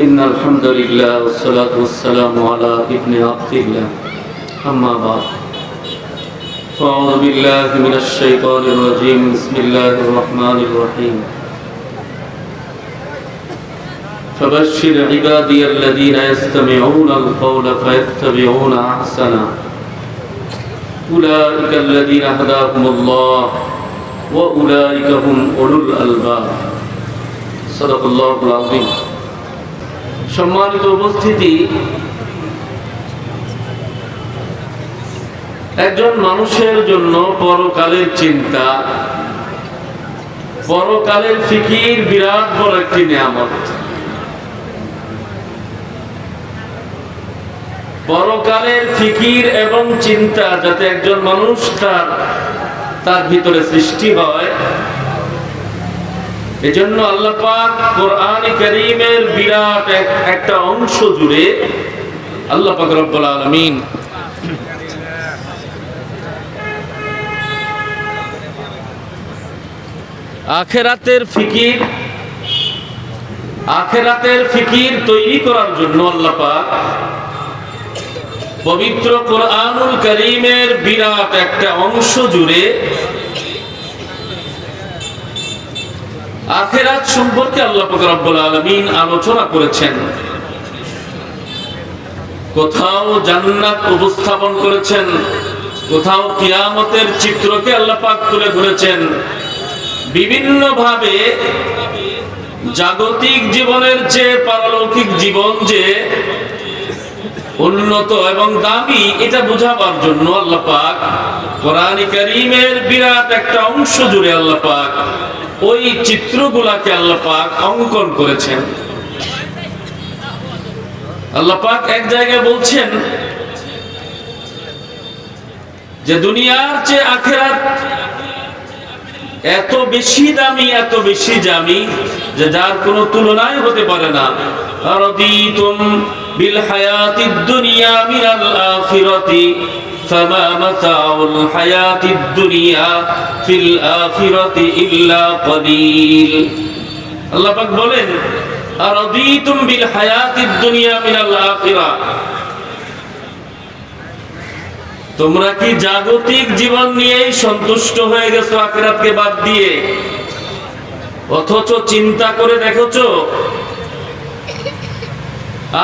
إن الحمد لله والصلاة والسلام على ابن عبد الله. أما بعد. فأعوذ بالله من الشيطان الرجيم. بسم الله الرحمن الرحيم. فبشر عبادي الذين يستمعون القول فيتبعون أحسنه. أولئك الذين هداهم الله وأولئك هم أولو الألباب. صدق الله العظيم. সম্মানিত উপস্থিতি, একজন মানুষের জন্য পরকালের চিন্তা, পরকালের ফিকির বিরাট বড় একটি নিয়ামত। পরকালের ফিকির এবং চিন্তা যাতে একজন মানুষ তার তার ভিতরে সৃষ্টি হয় এজন্য আল্লাহ পাক কোরআন করিমের বিরাট একটা অংশ জুড়ে আল্লাহ পাক রব্বুল আলামিন আখেরাতের ফিকির আখেরাতের ফিকির তৈরি করার জন্য আল্লাহ পাক পবিত্র কোরআনুল করিমের বিরাট একটা অংশ জুড়ে আখেরাত সম্পর্কে আল্লাহ রব্বুল আলামিন আলোচনা করেছেন। কোথাও জান্নাত উপস্থাপন করেছেন, কোথাও কিয়ামতের চিত্রকে আল্লাহ পাক তুলে ধরেছেন। বিভিন্ন ভাবে জাগতিক জীবনের যে, পারলৌকিক জীবন যে, উন্নত এবং দামি, এটা বোঝাবার জন্য আল্লাহ পাক কোরআন কারীমের বিরাট একটা অংশ জুড়ে আল্লাহ পাক ওই চিত্রগুলাকে আল্লাহ পাক অঙ্কন করেছেন। আল্লাহ পাক এক জায়গায় বলছেন যে দুনিয়ার যে আখেরাত এত বেশি দামি, এত বেশি দামি যে যার কোনো তুলনায় হতে পারে না। বিল হায়াতিদ দুনিয়া মিনাল আখিরাতি। ফামা মাতাউল হায়াতিদ দুনিয়া ফিল আখিরাতি ইল্লা কলিল আল্লাহ পাক বলেন বিল হায়াতিদ দুনিয়া মিনাল আখিরা তোমরা কি জাগতিক জীবন নিয়েই সন্তুষ্ট হয়ে গেছো আখেরাতকে বাদ দিয়ে? অথচ চিন্তা করে দেখেছ,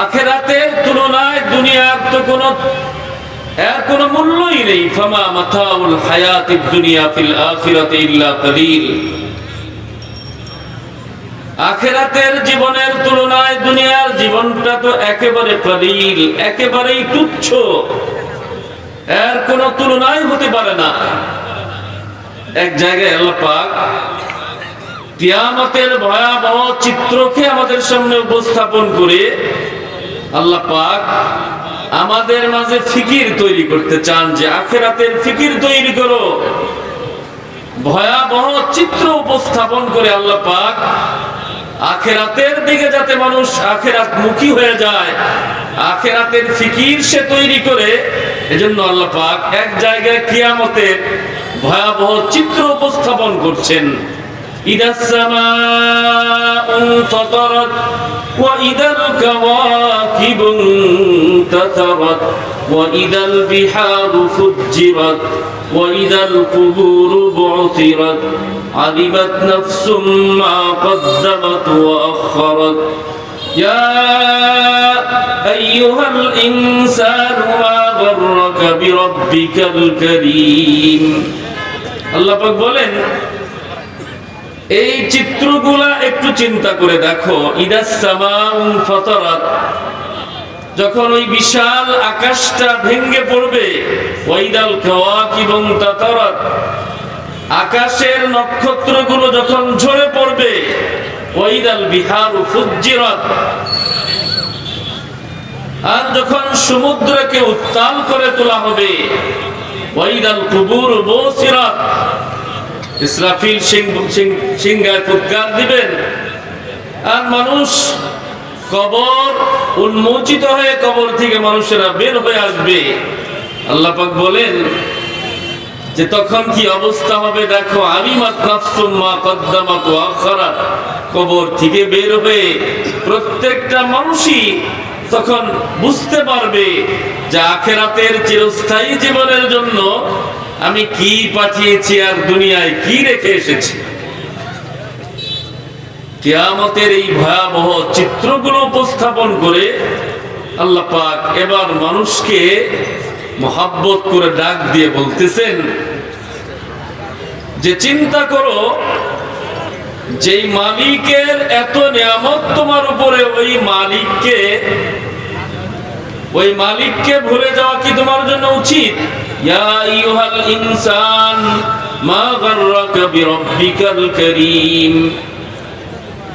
আখেরাতের তুলনায় দুনিয়ার তো কোনো এর কোনো মূল্যই নেই। ফামা মাথাউল হায়াতিদ দুনিয়া ফিল আখিরাতি ইল্লা কলিল। আখেরাতের জীবনের তুলনায় দুনিয়ার জীবনটা তো একেবারে কলিল, একেবারেই তুচ্ছ। এর কোন তুলনায় হতে পারে না। এক জায়গায় আল্লাহ পাক কিয়ামতের ভয়াবহ চিত্রকে আমাদের সামনে উপস্থাপন করে আল্লাহ পাক আমাদের মাঝে ফিকির তৈরি করতে চান যে আখেরাতের ফিকির তৈরি করো। ভয়াবহ চিত্র উপস্থাপন করে আল্লাহ পাক আখেরাতের দিকে যাতে মানুষ আখেরাত মুখী হয়ে যায়, আখেরাতের ফিকির সে তৈরি করে, এজন্য আল্লাহ পাক এক জায়গায় কিয়ামতের ভয়াবহ চিত্র উপস্থাপন করছেন। ইদাসমা وإذا الكواكب انتثرت وإذا البحار فجرت وإذا القبور بعثرت علمت نفس ما قدمت وأخرت يا أيها الإنسان ما غرك بربك الكريم الله পাক বলেন এই চিত্রগুলা একটু চিন্তা করে দেখো। যখন ওই বিশাল আকাশটা ভেঙ্গে পড়বে ওইদাল কাওয়াকিবুন তাতারাত। আকাশের নক্ষত্রগুলো যখন ঝরে পড়বে, ওয়াইদাল বিহারু ফুজ্জিরাত। আর যখন সমুদ্রকে উত্তাল করে তোলা হবে, ওয়াইদাল কুবুর বসিরাত। ইসরাফিল সিংহায় ফুৎকার দিবেন। আর মানুষ কবর উন্মোচিত হয়ে কবর থেকে মানুষেরা বের হয়ে আসবে। আল্লাহ পাক বলেন যে তখন কি অবস্থা হবে? দেখো আমি কবর থেকে বের হয়ে প্রত্যেকটা মানুষই তখন বুঝতে পারবে যে আখেরাতের চিরস্থায়ী জীবনের জন্য আমি কি পাঠিয়েছি আর দুনিয়ায় কি রেখে এসেছি? কেয়ামতের এই ভয়াবহ চিত্রগুলো উপস্থাপন করে আল্লাহ পাক এবার মানুষকে মহাব্বত করে ডাক দিয়ে বলতেছেন যে চিন্তা করো, যেই মালিকের এত নিয়ামত তোমার উপরে, ওই মালিককে ওই মালিককে ভুলে যাওয়া কি তোমার জন্য উচিত? আইয়ুহাল ইনসান মা গাররাকা বিরাব্বিকাল কারীম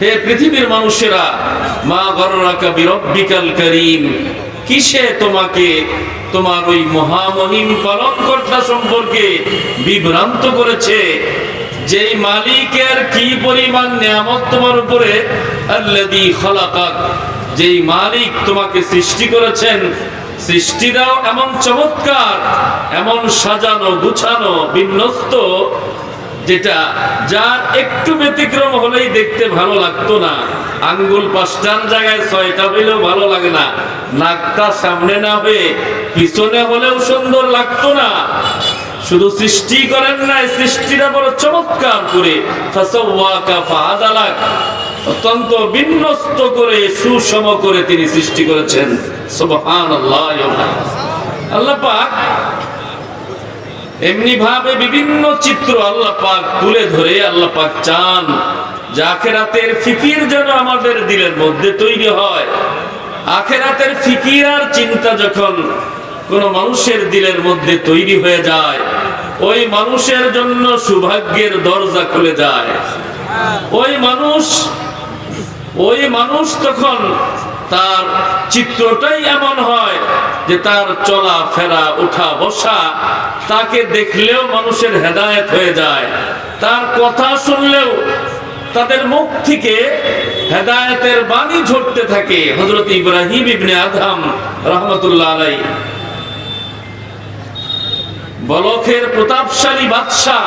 হে পৃথিবীর মানুষেরা, মা গর্রাকা বিরব্বিকাল করিম। কিসে তোমাকে তোমার ওই মহামহিম পালনকর্তা সম্পর্কে বিভ্রান্ত করেছে? যেই মালিকের কি পরিমাণ নিয়ামত তোমার উপরে? আল্লাযী খালাকাক। যেই মালিক তোমাকে সৃষ্টি করেছেন সৃষ্টিটাও এমন চমৎকার, এমন সাজানো, গুছানো, বিন্যস্ত, যেটা যার একটু ব্যতিক্রম হলেই দেখতে ভালো লাগতো না। আঙ্গুল পাঁচটার জায়গায় ছয়টা হইলেও ভালো লাগে না। নাকটা সামনে না হয়ে পিছনে হলেও সুন্দর লাগতো না। শুধু সৃষ্টি করেন নাই, সৃষ্টিটা বড় চমৎকার করে। অত্যন্ত বিন্যস্ত করে, সুষম করে তিনি সৃষ্টি করেছেন। এমনি ভাবে বিভিন্ন চিত্র আল্লাহ পাক তুলে ধরে, আল্লাহ পাক চান আখেরাতের ফিকির যেন আমাদের দিলের মধ্যে তৈরি হয়। আখেরাতের ফিকির আর চিন্তা যখন কোন মানুষের দিলের মধ্যে তৈরি হয়ে যায়, ওই মানুষের জন্য সৌভাগ্যের দরজা খুলে যায়। ওই মানুষ ওই মানুষ তখন তার চিত্রটাই এমন হয় যে তার চলা, ফেরা ওঠা বসা, তাকে দেখলেও মানুষের হেদায়েত হয়ে যায়। তার কথা শুনলেও তাদের মুখ থেকে হেদায়তের বাণী ঝরতে থাকে। হজরত ইব্রাহিম ইবনে আদম রহমতুল্লাহ আলাই বলখের প্রতাপশালী বাদশাহ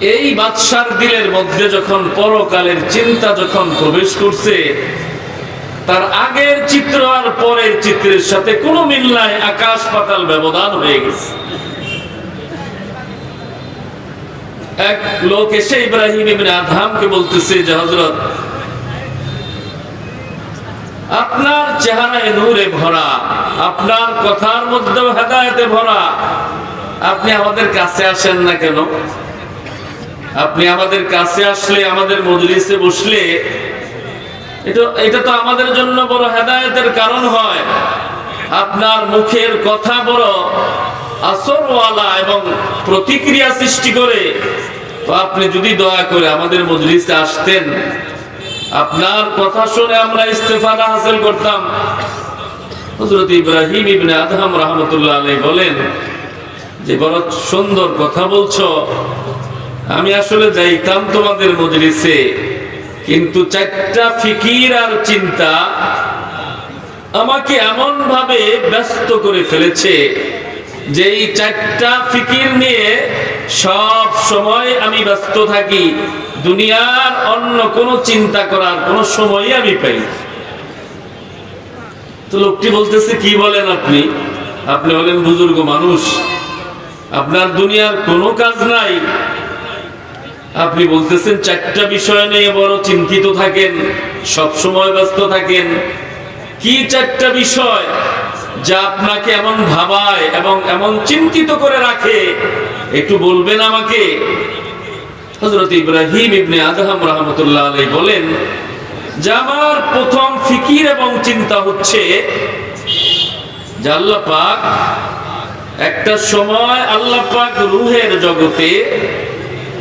এই বাদশার দিলের মধ্যে যখন পরকালের চিন্তা যখন প্রবেশ করছে, তার আগের চিত্র আর পরের চিত্রের সাথে কোনো মিল নাই, আকাশ পাতাল ব্যবধান হয়ে গেছে। এক লোক এসে ইব্রাহিম ইবনে বলতেছে যে, হযরত, আপনার চেহারায় নূরে ভরা, আপনার কথার মধ্যেও হেদায়েতে ভরা, আপনি আমাদের কাছে আসেন না কেন? আপনি আমাদের কাছে আসলে, আমাদের মজলিসে বসলে, এটা তো আমাদের জন্য বড় হেদায়েতের কারণ হয়। আপনার মুখের কথা বড় আসরওয়ালা এবং প্রতিক্রিয়া সৃষ্টি করে। তো আপনি যদি দয়া করে আমাদের মজলিসে আসতেন, আপনার কথা শুনে আমরা ইস্তেফাদা হাসিল করতাম। হযরত ইব্রাহিম ইবনে আদহাম রহমতুল্লাহ আলাইহি বলেন, যে বড় সুন্দর কথা বলছো আমি আসলে যাইতাম তোমাদের মজলিসে, কিন্তু চারটা ফিকির আর চিন্তা আমাকে এমন ভাবে ব্যস্ত করে ফেলেছে যে এই চারটা ফিকির নিয়ে সব সময় আমি ব্যস্ত থাকি। দুনিয়ার অন্য কোনো চিন্তা করার কোনো সময়ই আমি পাই তো লোকটি বলতেছে, কি বলেন আপনি? আপনি হলেন বুজুর্গ মানুষ। আপনার দুনিয়ার কোনো কাজ নাই। আপনি বলতেছেন, চারটা বিষয় নিয়ে বড় চিন্তিত থাকেন, সব সময় ব্যস্ত থাকেন। কি চারটা বিষয় যা আপনাকে এমন ভাবায় এবং এমন চিন্তিত করে রাখে? একটু বলবেন আমাকে। হযরত ইব্রাহিম ইবনে আদহাম রহমতুল্লাহ আলাইহি বলেন, যে আমার প্রথম ফিকির এবং চিন্তা হচ্ছে, যে আল্লাহ পাক একটা সময় আল্লাহ পাক রুহের জগতে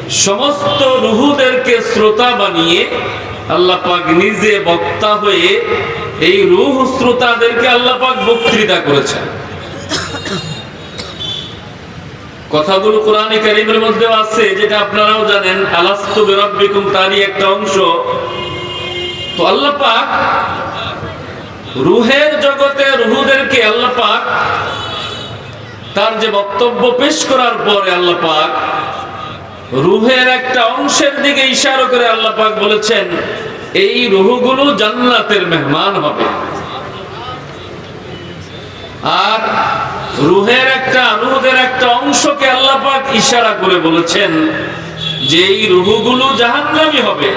সমস্ত রুহুদেরকে শ্রোতা বানিয়ে আল্লাহ পাক নিজে বক্তা হয়ে এই রুহ শ্রোতাদেরকে আল্লাহ পাক বক্তৃতা করেছেন। কথাগুলো কোরআনে কারিমের মধ্যেও আছে, যেটা আপনারাও জানেন, আলাস্তু বিরাব্বিকুম, তারই একটা অংশ। তো আল্লাহ পাক রুহের জগতে রুহুদেরকে আল্লাহ পাক তার যে বক্তব্য পেশ করার পরে আল্লাহ পাক রুহের একটা অংশের দিকে ইশারা করে আল্লাহ পাক বলেছেন, এই রুহগুলো জান্নাতের মেহমান হবে। আর রুহের একটা রুহের একটা অংশকে আল্লাহ পাক ইশারা করে বলেছেন যে এই রুহগুলো জাহান্নামী হবে।